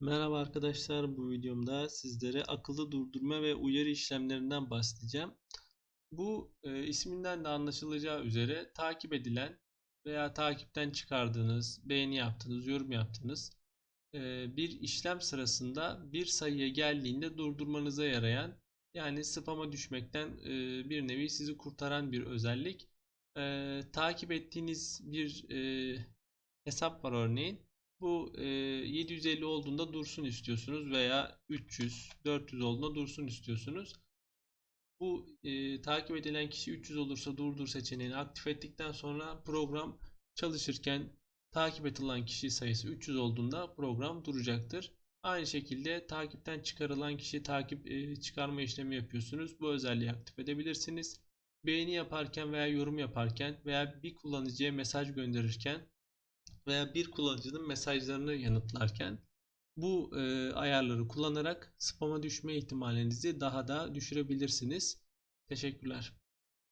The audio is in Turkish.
Merhaba arkadaşlar, bu videomda sizlere akıllı durdurma ve uyarı işlemlerinden bahsedeceğim. Bu e, isminden de anlaşılacağı üzere takip edilen veya takipten çıkardığınız, beğeni yaptığınız, yorum yaptığınız e, bir işlem sırasında bir sayıya geldiğinde durdurmanıza yarayan yani spama düşmekten e, bir nevi sizi kurtaran bir özellik. E, takip ettiğiniz bir e, hesap var örneğin. Bu e, 750 olduğunda dursun istiyorsunuz veya 300, 400 olduğunda dursun istiyorsunuz. Bu e, takip edilen kişi 300 olursa durdur seçeneğini aktif ettikten sonra program çalışırken takip edilen kişi sayısı 300 olduğunda program duracaktır. Aynı şekilde takipten çıkarılan kişi takip e, çıkarma işlemi yapıyorsunuz. Bu özelliği aktif edebilirsiniz. Beğeni yaparken veya yorum yaparken veya bir kullanıcıya mesaj gönderirken veya bir kullanıcının mesajlarını yanıtlarken bu e, ayarları kullanarak spama düşme ihtimalinizi daha da düşürebilirsiniz. Teşekkürler.